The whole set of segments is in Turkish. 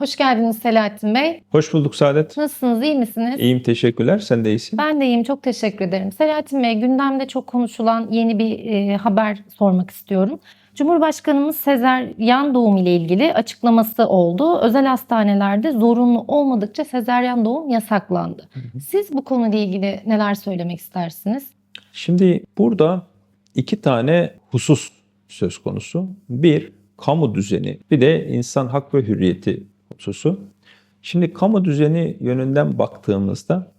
Hoş geldiniz Selahattin Bey. Hoş bulduk Saadet. Nasılsınız, iyi misiniz? İyiyim teşekkürler. Sen de iyisin. Ben de iyiyim, çok teşekkür ederim. Selahattin Bey, gündemde çok konuşulan yeni bir e, haber sormak istiyorum. Cumhurbaşkanımız sezeryan doğum ile ilgili açıklaması oldu. Özel hastanelerde zorunlu olmadıkça sezeryan doğum yasaklandı. Siz bu konuyla ilgili neler söylemek istersiniz? Şimdi burada iki tane husus söz konusu. Bir, kamu düzeni. Bir de insan hak ve hürriyeti hususu. Şimdi kamu düzeni yönünden baktığımızda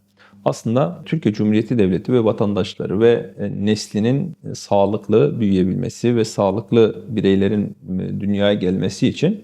aslında Türkiye Cumhuriyeti Devleti ve vatandaşları ve e, neslinin e, sağlıklı büyüyebilmesi ve sağlıklı bireylerin e, dünyaya gelmesi için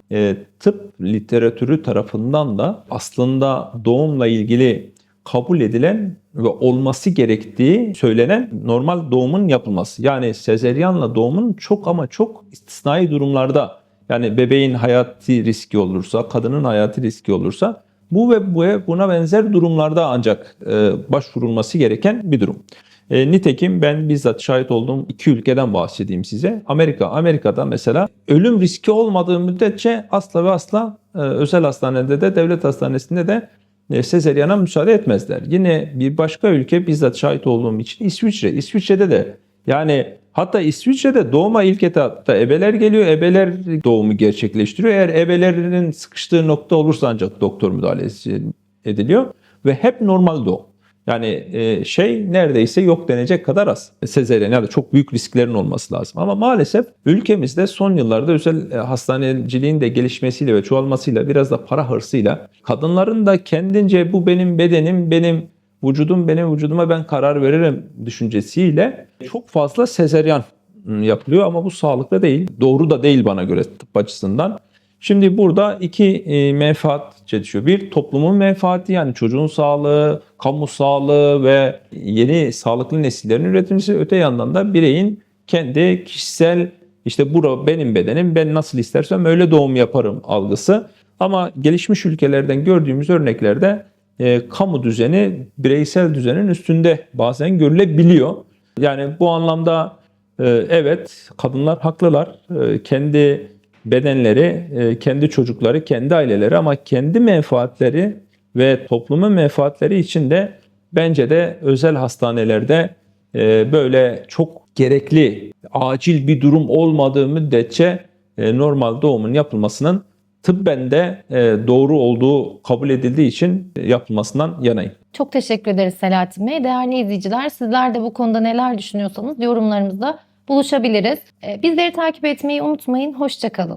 tıp literatürü tarafından da aslında doğumla ilgili kabul edilen ve olması gerektiği söylenen normal doğumun yapılması. Yani sezeryanla doğumun çok ama çok istisnai durumlarda yani bebeğin hayati riski olursa, kadının hayati riski olursa bu ve bu buna benzer durumlarda ancak e, başvurulması gereken bir durum. E, nitekim ben bizzat şahit olduğum iki ülkeden bahsedeyim size. Amerika, Amerika'da mesela ölüm riski olmadığı müddetçe asla ve asla e, özel hastanede de devlet hastanesinde de e, sezeryana müsaade etmezler. Yine bir başka ülke bizzat şahit olduğum için İsviçre. İsviçre'de de yani hatta İsviçre'de doğuma ilk etapta ebeler geliyor. Ebeler doğumu gerçekleştiriyor. Eğer ebelerinin sıkıştığı nokta olursa ancak doktor müdahalesi ediliyor. Ve hep normal doğum. Yani e, şey neredeyse yok denecek kadar az. Sezeryen ya da çok büyük risklerin olması lazım. Ama maalesef ülkemizde son yıllarda özel e, hastaneciliğin de gelişmesiyle ve çoğalmasıyla biraz da para hırsıyla kadınların da kendince bu benim bedenim, benim vücudum, benim vücuduma ben karar veririm düşüncesiyle çok fazla sezeryan yapılıyor ama bu sağlıklı değil. Doğru da değil bana göre tıp açısından. Şimdi burada iki e, menfaat çelişiyor. Bir toplumun menfaati yani çocuğun sağlığı, kamu sağlığı ve yeni sağlıklı nesillerin üretilmesi. Öte yandan da bireyin kendi kişisel işte bura benim bedenim ben nasıl istersem öyle doğum yaparım algısı. Ama gelişmiş ülkelerden gördüğümüz örneklerde e, kamu düzeni bireysel düzenin üstünde bazen görülebiliyor. Yani bu anlamda e, evet kadınlar haklılar. E, kendi bedenleri, e, kendi çocukları, kendi aileleri ama kendi menfaatleri ve toplumun menfaatleri için de bence de özel hastanelerde e, böyle çok gerekli, acil bir durum olmadığı müddetçe e, normal doğumun yapılmasının tıbben de doğru olduğu kabul edildiği için yapılmasından yanayım. Çok teşekkür ederiz Selahattin Bey. Değerli izleyiciler sizler de bu konuda neler düşünüyorsanız yorumlarımızda buluşabiliriz. Bizleri takip etmeyi unutmayın. Hoşçakalın.